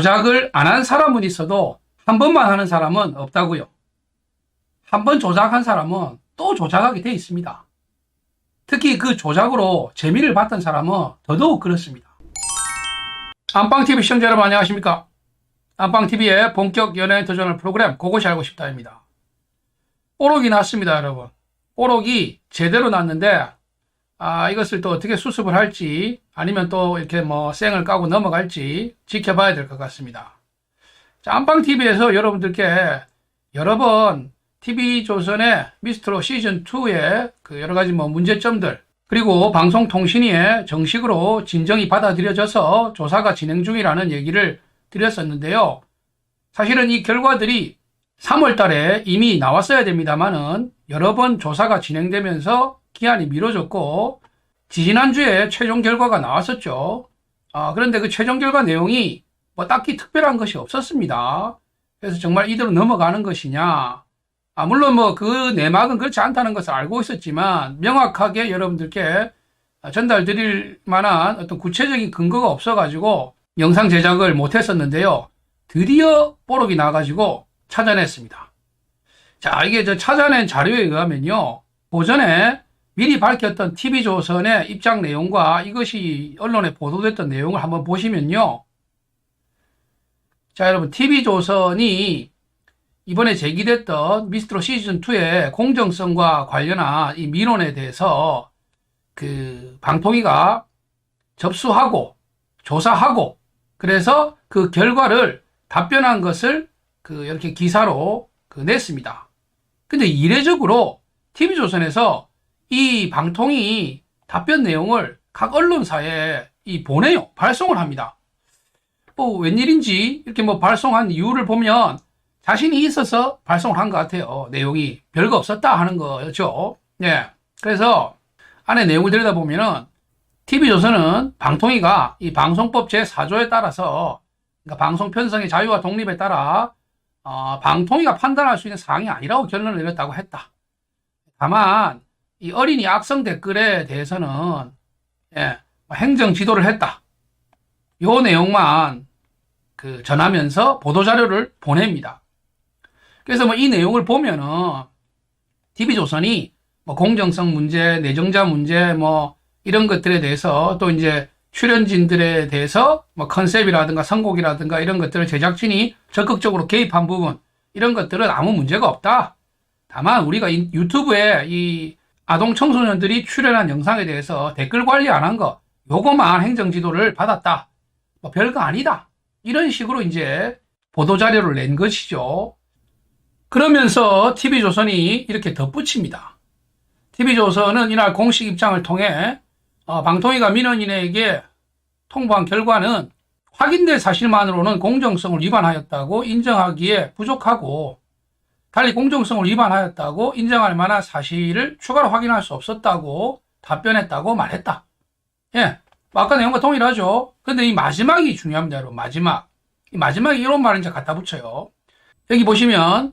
조작을 안 한 사람은 있어도 한 번만 하는 사람은 없다고요. 한 번 조작한 사람은 또 조작하게 돼 있습니다. 특히 그 조작으로 재미를 봤던 사람은 더더욱 그렇습니다. 안방TV 시청자 여러분 안녕하십니까? 안방TV의 본격 연예인 도전을 프로그램 그것이 알고 싶다입니다. 뽀록이 났습니다 여러분. 뽀록이 제대로 났는데 아, 이것을 또 어떻게 수습을 할지 아니면 또 이렇게 뭐 쌩을 까고 넘어갈지 지켜봐야 될 것 같습니다. 자, 안방TV에서 여러분들께 여러 번 TV조선의 미스트로 시즌2의 그 여러 가지 뭐 문제점들 그리고 방송통신위에 정식으로 진정이 받아들여져서 조사가 진행 중이라는 얘기를 드렸었는데요. 사실은 이 결과들이 3월 달에 이미 나왔어야 됩니다만은 여러 번 조사가 진행되면서 기한이 미뤄졌고 지지난주에 최종 결과가 나왔었죠. 아, 그런데 그 최종 결과 내용이 뭐 딱히 특별한 것이 없었습니다. 그래서 정말 이대로 넘어가는 것이냐. 아, 물론 뭐 그 내막은 그렇지 않다는 것을 알고 있었지만 명확하게 여러분들께 전달 드릴 만한 어떤 구체적인 근거가 없어가지고 영상 제작을 못 했었는데요. 드디어 뽀록이 나가지고 찾아냈습니다. 자, 이게 저 찾아낸 자료에 의하면요. 오전에 미리 밝혔던 TV조선의 입장 내용과 이것이 언론에 보도됐던 내용을 한번 보시면요. 자, 여러분, TV조선이 이번에 제기됐던 미스트로 시즌2의 공정성과 관련한 이 민원에 대해서 그 방통위가 접수하고 조사하고 그래서 그 결과를 답변한 것을 그 이렇게 기사로 그 냈습니다. 근데 이례적으로 TV조선에서 이 방통위 답변 내용을 각 언론사에 이 보내요. 발송을 합니다. 뭐 웬일인지 이렇게 뭐 발송한 이유를 보면 자신이 있어서 발송을 한 것 같아요. 내용이 별거 없었다 하는 거였죠. 예. 그래서 안에 내용을 들여다보면은 TV조선은 방통위가 이 방송법 제4조에 따라서 그러니까 방송 편성의 자유와 독립에 따라 어, 방통위가 판단할 수 있는 사항이 아니라고 결론을 내렸다고 했다. 다만 이 어린이 악성 댓글에 대해서는 예, 행정 지도를 했다. 요 내용만 그 전하면서 보도 자료를 보냅니다. 그래서 뭐 이 내용을 보면은 TV조선이 뭐 공정성 문제, 내정자 문제 뭐 이런 것들에 대해서 또 이제 출연진들에 대해서 뭐 컨셉이라든가 선곡이라든가 이런 것들을 제작진이 적극적으로 개입한 부분 이런 것들은 아무 문제가 없다. 다만 우리가 이 유튜브에 이 아동 청소년들이 출연한 영상에 대해서 댓글 관리 안 한 거, 요거만 행정 지도를 받았다. 뭐 별거 아니다. 이런 식으로 이제 보도 자료를 낸 것이죠. 그러면서 TV조선이 이렇게 덧붙입니다. TV조선은 이날 공식 입장을 통해 어, 방통위가 민원인에게 통보한 결과는 확인된 사실만으로는 공정성을 위반하였다고 인정하기에 부족하고 달리 공정성을 위반하였다고 인정할 만한 사실을 추가로 확인할 수 없었다고 답변했다고 말했다. 예. 뭐 아까 내용과 동일하죠. 근데 이 마지막이 중요합니다, 여러분. 마지막. 이 마지막에 이런 말을 이제 갖다 붙여요. 여기 보시면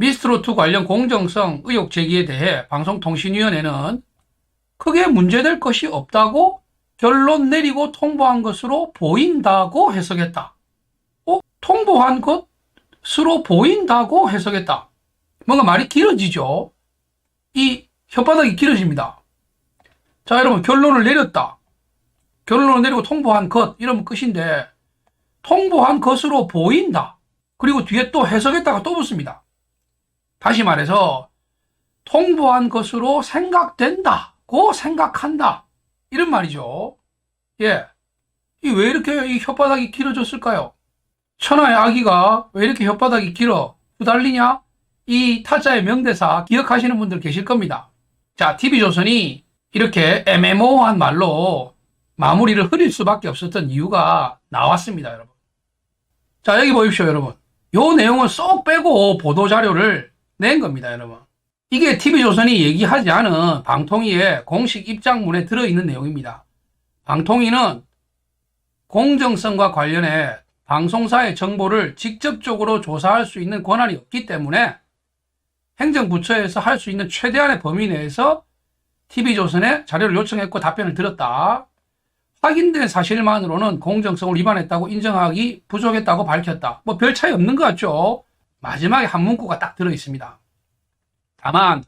미스트로2 관련 공정성 의혹 제기에 대해 방송통신위원회는 크게 문제될 것이 없다고 결론 내리고 통보한 것으로 보인다고 해석했다. 어? 통보한 것 으로 보인다고 해석했다. 뭔가 말이 길어지죠? 이 혓바닥이 길어집니다. 자, 여러분, 결론을 내렸다. 결론을 내리고 통보한 것, 이러면 끝인데, 통보한 것으로 보인다. 그리고 뒤에 또 해석했다가 또 붙습니다. 다시 말해서, 통보한 것으로 생각된다고 생각한다. 이런 말이죠. 예. 이 왜 이렇게 이 혓바닥이 길어졌을까요? 천하의 아기가 왜 이렇게 혓바닥이 길어? 후달리냐? 이 타짜의 명대사 기억하시는 분들 계실 겁니다. 자, TV조선이 이렇게 애매모호한 말로 마무리를 흐릴 수밖에 없었던 이유가 나왔습니다, 여러분. 자, 여기 보십시오, 여러분. 요 내용을 쏙 빼고 보도자료를 낸 겁니다, 여러분. 이게 TV조선이 얘기하지 않은 방통위의 공식 입장문에 들어있는 내용입니다. 방통위는 공정성과 관련해 방송사의 정보를 직접적으로 조사할 수 있는 권한이 없기 때문에 행정부처에서 할 수 있는 최대한의 범위 내에서 TV조선에 자료를 요청했고 답변을 들었다. 확인된 사실만으로는 공정성을 위반했다고 인정하기 부족했다고 밝혔다. 뭐 별 차이 없는 것 같죠? 마지막에 한 문구가 딱 들어 있습니다. 다만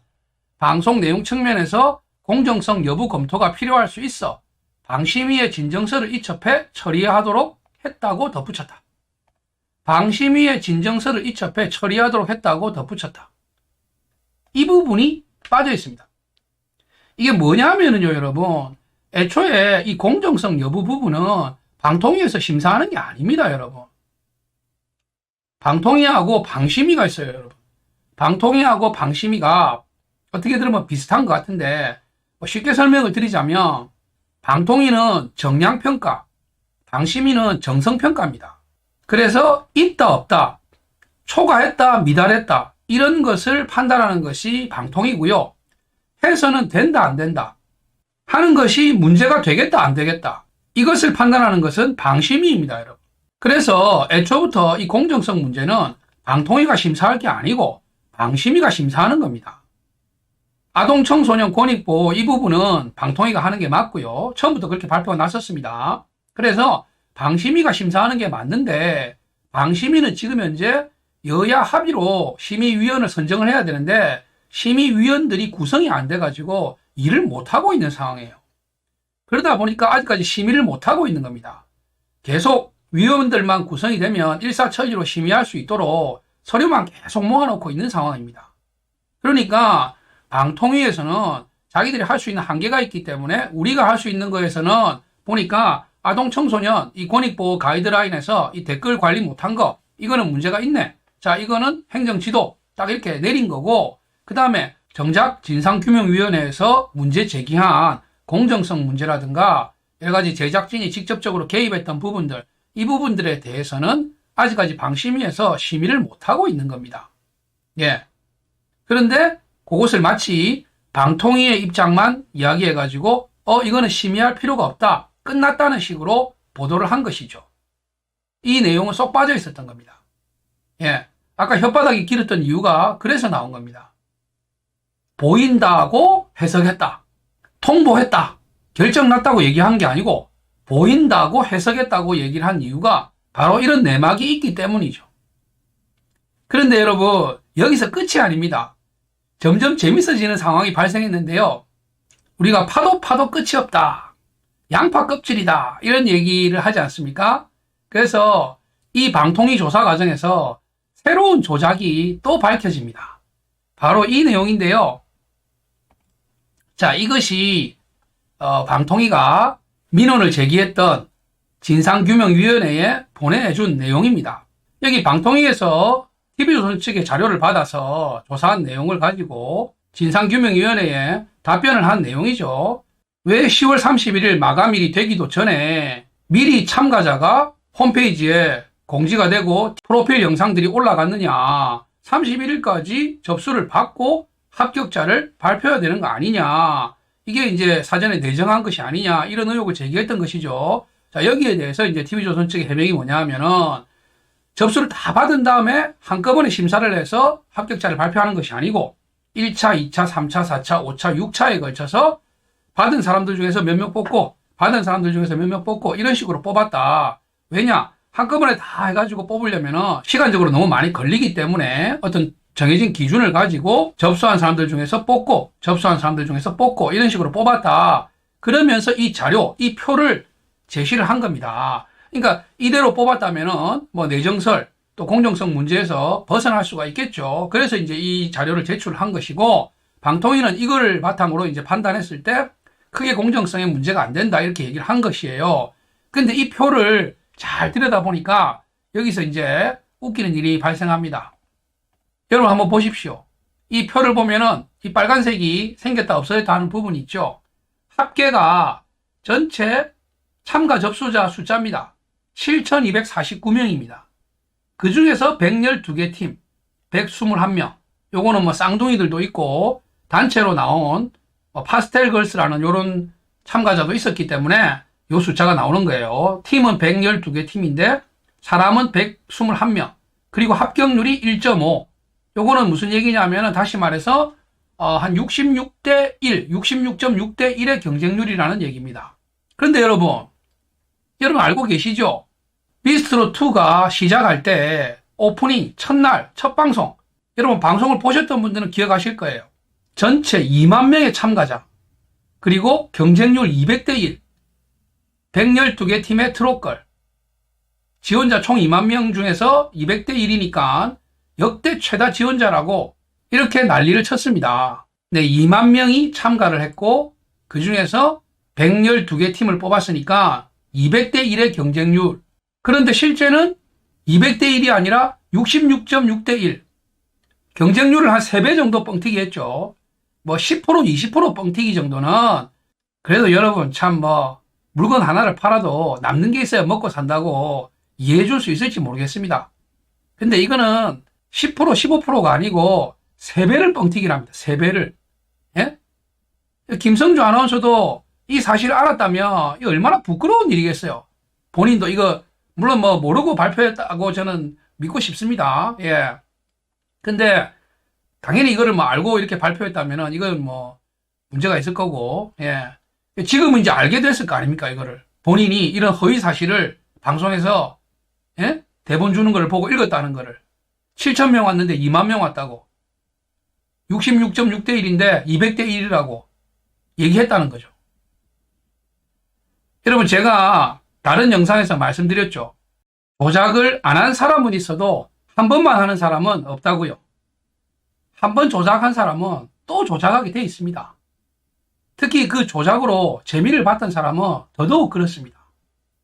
방송 내용 측면에서 공정성 여부 검토가 필요할 수 있어 방심위의 진정서를 이첩해 처리하도록 했다고 덧붙였다. 방심위의 진정서를 이첩해 처리하도록 했다고 덧붙였다. 이 부분이 빠져 있습니다. 이게 뭐냐면은요, 여러분. 애초에 이 공정성 여부 부분은 방통위에서 심사하는 게 아닙니다, 여러분. 방통위하고 방심위가 있어요, 여러분. 방통위하고 방심위가 어떻게 들으면 비슷한 것 같은데, 뭐 쉽게 설명을 드리자면, 방통위는 정량평가, 방심위는 정성평가입니다. 그래서 있다, 없다, 초과했다, 미달했다, 이런 것을 판단하는 것이 방통이고요. 해서는 된다, 안 된다. 하는 것이 문제가 되겠다, 안 되겠다. 이것을 판단하는 것은 방심위입니다, 여러분. 그래서 애초부터 이 공정성 문제는 방통위가 심사할 게 아니고 방심위가 심사하는 겁니다. 아동 청소년 권익보호 이 부분은 방통위가 하는 게 맞고요. 처음부터 그렇게 발표가 났었습니다. 그래서 방심위가 심사하는 게 맞는데 방심위는 지금 현재 여야 합의로 심의위원을 선정을 해야 되는데 심의위원들이 구성이 안 돼가지고 일을 못하고 있는 상황이에요. 그러다 보니까 아직까지 심의를 못하고 있는 겁니다. 계속 위원들만 구성이 되면 일사천리로 심의할 수 있도록 서류만 계속 모아놓고 있는 상황입니다. 그러니까 방통위에서는 자기들이 할 수 있는 한계가 있기 때문에 우리가 할 수 있는 거에서는 보니까 아동 청소년 이 권익보호 가이드라인에서 이 댓글 관리 못한 거 이거는 문제가 있네. 자 이거는 행정지도 딱 이렇게 내린 거고 그 다음에 정작 진상규명위원회에서 문제 제기한 공정성 문제라든가 여러 가지 제작진이 직접적으로 개입했던 부분들 이 부분들에 대해서는 아직까지 방심위에서 심의를 못하고 있는 겁니다. 예. 그런데 그것을 마치 방통위의 입장만 이야기해가지고 어 이거는 심의할 필요가 없다 끝났다는 식으로 보도를 한 것이죠. 이 내용은 쏙 빠져 있었던 겁니다. 예. 아까 혓바닥이 길었던 이유가 그래서 나온 겁니다. 보인다고 해석했다. 통보했다. 결정 났다고 얘기한 게 아니고 보인다고 해석했다고 얘기를 한 이유가 바로 이런 내막이 있기 때문이죠. 그런데 여러분, 여기서 끝이 아닙니다. 점점 재밌어지는 상황이 발생했는데요. 우리가 파도 파도 끝이 없다. 양파 껍질이다. 이런 얘기를 하지 않습니까? 그래서 이 방통위 조사 과정에서 새로운 조작이 또 밝혀집니다. 바로 이 내용인데요. 자, 이것이 어, 방통위가 민원을 제기했던 진상규명위원회에 보내준 내용입니다. 여기 방통위에서 TV조선 측의 자료를 받아서 조사한 내용을 가지고 진상규명위원회에 답변을 한 내용이죠. 왜 10월 31일 마감일이 되기도 전에 미리 참가자가 홈페이지에 공지가 되고 프로필 영상들이 올라갔느냐. 31일까지 접수를 받고 합격자를 발표해야 되는 거 아니냐. 이게 이제 사전에 내정한 것이 아니냐. 이런 의혹을 제기했던 것이죠. 자, 여기에 대해서 이제 TV조선 측의 해명이 뭐냐 하면은 접수를 다 받은 다음에 한꺼번에 심사를 해서 합격자를 발표하는 것이 아니고 1차, 2차, 3차, 4차, 5차, 6차에 걸쳐서 받은 사람들 중에서 몇 명 뽑고 받은 사람들 중에서 몇 명 뽑고 이런 식으로 뽑았다. 왜냐? 한꺼번에 다 해가지고 뽑으려면은 시간적으로 너무 많이 걸리기 때문에 어떤 정해진 기준을 가지고 접수한 사람들 중에서 뽑고 접수한 사람들 중에서 뽑고 이런 식으로 뽑았다. 그러면서 이 자료, 이 표를 제시를 한 겁니다. 그러니까 이대로 뽑았다면은 뭐 내정설 또 공정성 문제에서 벗어날 수가 있겠죠. 그래서 이제 이 자료를 제출한 것이고 방통위는 이걸 바탕으로 이제 판단했을 때 크게 공정성에 문제가 안 된다 이렇게 얘기를 한 것이에요. 근데 이 표를 잘 들여다보니까 여기서 이제 웃기는 일이 발생합니다. 여러분 한번 보십시오. 이 표를 보면은 이 빨간색이 생겼다 없어졌다 하는 부분이 있죠. 합계가 전체 참가 접수자 숫자입니다. 7,249명입니다. 그 중에서 112개 팀, 121명. 요거는 뭐 쌍둥이들도 있고 단체로 나온 뭐 파스텔 걸스라는 요런 참가자도 있었기 때문에 요 숫자가 나오는 거예요. 팀은 112개 팀인데 사람은 121명. 그리고 합격률이 1.5. 요거는 무슨 얘기냐면은 다시 말해서 어, 한 66대 1, 66.6대 1의 경쟁률이라는 얘기입니다. 그런데 여러분, 여러분 알고 계시죠? 비스트로 2가 시작할 때 오프닝, 첫날, 첫 방송. 여러분 방송을 보셨던 분들은 기억하실 거예요. 전체 2만 명의 참가자. 그리고 경쟁률 200대 1. 112개 팀의 트롯걸. 지원자 총 2만 명 중에서 200대 1이니까 역대 최다 지원자라고 이렇게 난리를 쳤습니다. 네, 2만 명이 참가를 했고 그 중에서 112개 팀을 뽑았으니까 200대 1의 경쟁률. 그런데 실제는 200대 1이 아니라 66.6대 1. 경쟁률을 한 3배 정도 뻥튀기 했죠. 뭐 10% 20% 뻥튀기 정도는 그래도 여러분 참 뭐 물건 하나를 팔아도 남는 게 있어야 먹고 산다고 이해해 줄 수 있을지 모르겠습니다. 근데 이거는 10% 15%가 아니고 3배를 뻥튀기랍니다. 3배를. 예? 김성주 아나운서도 이 사실을 알았다면 이 얼마나 부끄러운 일이겠어요. 본인도 이거 물론 뭐 모르고 발표했다고 저는 믿고 싶습니다. 예. 근데 당연히 이거를 뭐 알고 이렇게 발표했다면은 이건 뭐 문제가 있을 거고, 예. 지금은 이제 알게 됐을 거 아닙니까, 이거를. 본인이 이런 허위 사실을 방송에서, 예? 대본 주는 걸 보고 읽었다는 거를. 7천 명 왔는데 2만 명 왔다고. 66.6대 1인데 200대 1이라고 얘기했다는 거죠. 여러분, 제가 다른 영상에서 말씀드렸죠. 조작을 안 한 사람은 있어도 한 번만 하는 사람은 없다고요. 한 번 조작한 사람은 또 조작하게 돼 있습니다. 특히 그 조작으로 재미를 봤던 사람은 더더욱 그렇습니다.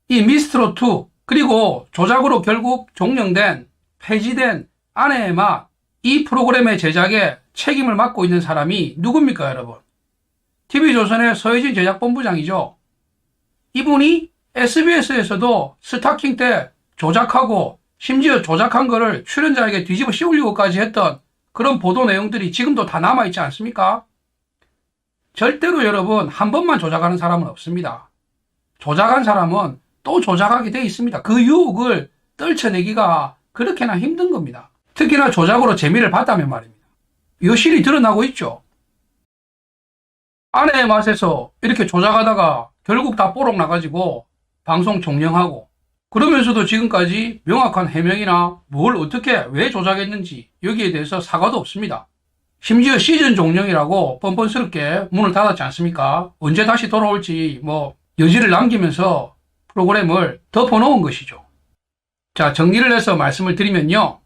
이 미스트로2 그리고 조작으로 결국 종영된 폐지된 아내의 맛이 프로그램의 제작에 책임을 맡고 있는 사람이 누굽니까 여러분? TV조선의 서혜진 제작본부장이죠. 이분이 SBS에서도 스타킹 때 조작하고 심지어 조작한 거를 출연자에게 뒤집어 씌우려고까지 했던 그런 보도 내용들이 지금도 다 남아있지 않습니까? 절대로 여러분 한 번만 조작하는 사람은 없습니다. 조작한 사람은 또 조작하게 돼 있습니다. 그 유혹을 떨쳐내기가 그렇게나 힘든 겁니다. 특히나 조작으로 재미를 봤다면 말입니다. 여실히 드러나고 있죠. 아내의 맛에서 이렇게 조작하다가 결국 다 뽀록 나가지고 방송 종영하고 그러면서도 지금까지 명확한 해명이나 뭘 어떻게 왜 조작했는지 여기에 대해서 사과도 없습니다. 심지어 시즌 종영이라고 뻔뻔스럽게 문을 닫았지 않습니까? 언제 다시 돌아올지 뭐 여지를 남기면서 프로그램을 덮어놓은 것이죠. 자, 정리를 해서 말씀을 드리면요.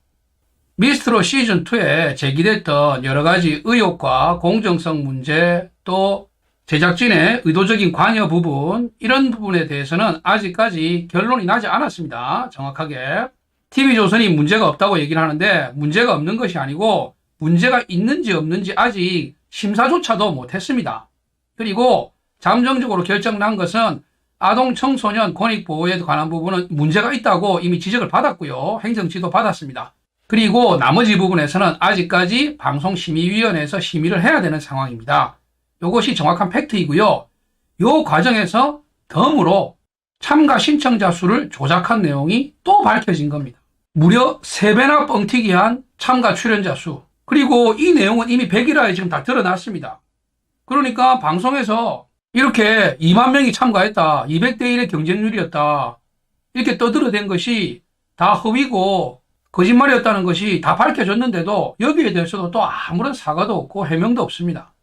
미스트로 시즌2에 제기됐던 여러 가지 의혹과 공정성 문제 또 제작진의 의도적인 관여 부분 이런 부분에 대해서는 아직까지 결론이 나지 않았습니다. 정확하게. TV조선이 문제가 없다고 얘기를 하는데 문제가 없는 것이 아니고 문제가 있는지 없는지 아직 심사조차도 못했습니다. 그리고 잠정적으로 결정난 것은 아동 청소년 권익 보호에 관한 부분은 문제가 있다고 이미 지적을 받았고요. 행정지도 받았습니다. 그리고 나머지 부분에서는 아직까지 방송심의위원회에서 심의를 해야 되는 상황입니다. 이것이 정확한 팩트이고요. 이 과정에서 덤으로 참가 신청자 수를 조작한 내용이 또 밝혀진 겁니다. 무려 3배나 뻥튀기한 참가 출연자 수. 그리고 이 내용은 이미 100일화에 지금 다 드러났습니다. 그러니까 방송에서 이렇게 2만 명이 참가했다. 200대 1의 경쟁률이었다. 이렇게 떠들어댄 것이 다 허위고 거짓말이었다는 것이 다 밝혀졌는데도 여기에 대해서도 또 아무런 사과도 없고 해명도 없습니다.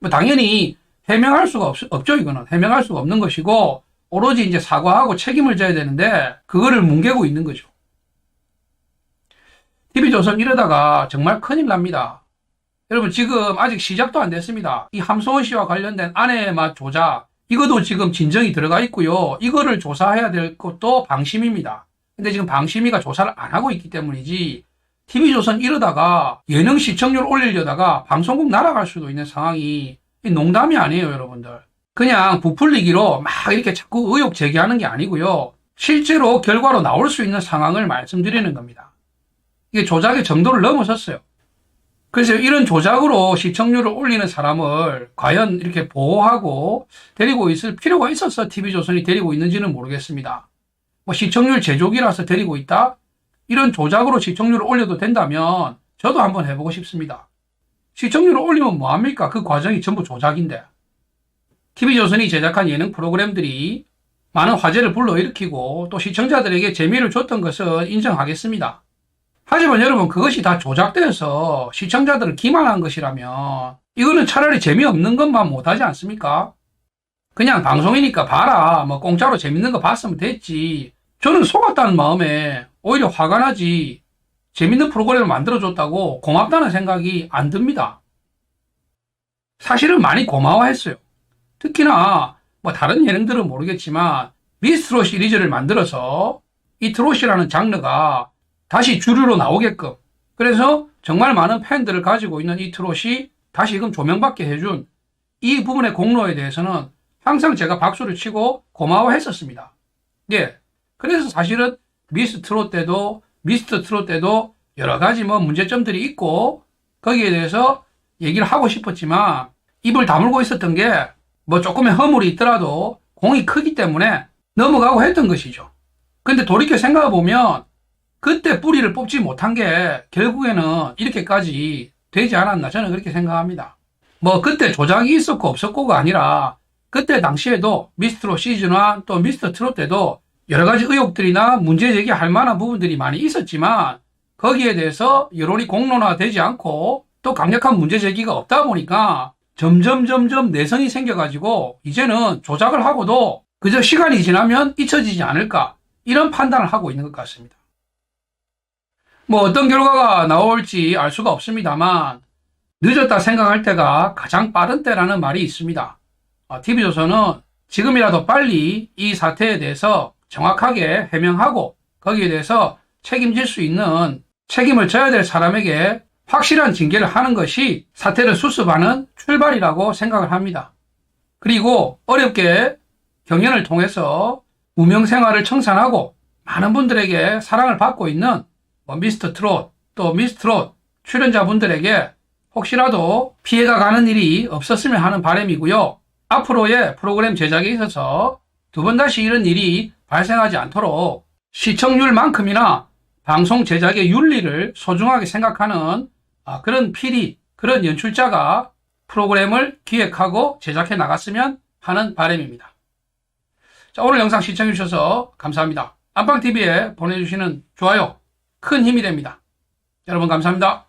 뭐 당연히 해명할 수가 없, 없죠, 이거는. 해명할 수가 없는 것이고, 오로지 이제 사과하고 책임을 져야 되는데, 그거를 뭉개고 있는 거죠. TV조선 이러다가 정말 큰일 납니다. 여러분, 지금 아직 시작도 안 됐습니다. 이 함소원 씨와 관련된 아내의 맛 조작, 이것도 지금 진정이 들어가 있고요. 이거를 조사해야 될 것도 방심입니다. 근데 지금 방심위가 조사를 안 하고 있기 때문이지, TV조선 이러다가 예능 시청률 올리려다가 방송국 날아갈 수도 있는 상황이 농담이 아니에요, 여러분들. 그냥 부풀리기로 막 이렇게 자꾸 의혹 제기하는 게 아니고요. 실제로 결과로 나올 수 있는 상황을 말씀드리는 겁니다. 이게 조작의 정도를 넘어섰어요. 그래서 이런 조작으로 시청률을 올리는 사람을 과연 이렇게 보호하고 데리고 있을 필요가 있었어 TV조선이 데리고 있는지는 모르겠습니다. 뭐 시청률 제조기라서 데리고 있다? 이런 조작으로 시청률을 올려도 된다면 저도 한번 해보고 싶습니다. 시청률을 올리면 뭐합니까? 그 과정이 전부 조작인데. TV조선이 제작한 예능 프로그램들이 많은 화제를 불러일으키고 또 시청자들에게 재미를 줬던 것은 인정하겠습니다. 하지만 여러분 그것이 다 조작되어서 시청자들을 기만한 것이라면 이거는 차라리 재미없는 것만 못하지 않습니까? 그냥 방송이니까 봐라 뭐 공짜로 재밌는 거 봤으면 됐지 저는 속았다는 마음에 오히려 화가 나지 재밌는 프로그램을 만들어줬다고 고맙다는 생각이 안 듭니다. 사실은 많이 고마워했어요. 특히나 뭐 다른 예능들은 모르겠지만 미스트롯 시리즈를 만들어서 이 트롯이라는 장르가 다시 주류로 나오게끔 그래서 정말 많은 팬들을 가지고 있는 이 트롯이 다시금 조명받게 해준 이 부분의 공로에 대해서는 항상 제가 박수를 치고 고마워했었습니다. 예. 그래서 사실은 미스 트롯 때도 미스터 트롯 때도 여러 가지 뭐 문제점들이 있고 거기에 대해서 얘기를 하고 싶었지만 입을 다물고 있었던 게 뭐 조금의 허물이 있더라도 공이 크기 때문에 넘어가고 했던 것이죠. 근데 돌이켜 생각해 보면 그때 뿌리를 뽑지 못한 게 결국에는 이렇게까지 되지 않았나 저는 그렇게 생각합니다. 뭐 그때 조작이 있었고 없었고가 아니라 그때 당시에도 미스트롯 시즌1 또 미스터 트롯 때도 여러 가지 의혹들이나 문제 제기할 만한 부분들이 많이 있었지만 거기에 대해서 여론이 공론화되지 않고 또 강력한 문제 제기가 없다 보니까 점점 점점 내성이 생겨가지고 이제는 조작을 하고도 그저 시간이 지나면 잊혀지지 않을까 이런 판단을 하고 있는 것 같습니다. 뭐 어떤 결과가 나올지 알 수가 없습니다만 늦었다 생각할 때가 가장 빠른 때라는 말이 있습니다. TV조선은 지금이라도 빨리 이 사태에 대해서 정확하게 해명하고 거기에 대해서 책임질 수 있는 책임을 져야 될 사람에게 확실한 징계를 하는 것이 사태를 수습하는 출발이라고 생각을 합니다. 그리고 어렵게 경연을 통해서 무명 생활을 청산하고 많은 분들에게 사랑을 받고 있는 뭐 미스터 트롯 또 미스 트롯 출연자분들에게 혹시라도 피해가 가는 일이 없었으면 하는 바람이고요. 앞으로의 프로그램 제작에 있어서 두 번 다시 이런 일이 발생하지 않도록 시청률만큼이나 방송 제작의 윤리를 소중하게 생각하는 아, 그런 PD, 그런 연출자가 프로그램을 기획하고 제작해 나갔으면 하는 바람입니다. 자, 오늘 영상 시청해주셔서 감사합니다. 안방TV에 보내주시는 좋아요, 큰 힘이 됩니다. 여러분 감사합니다.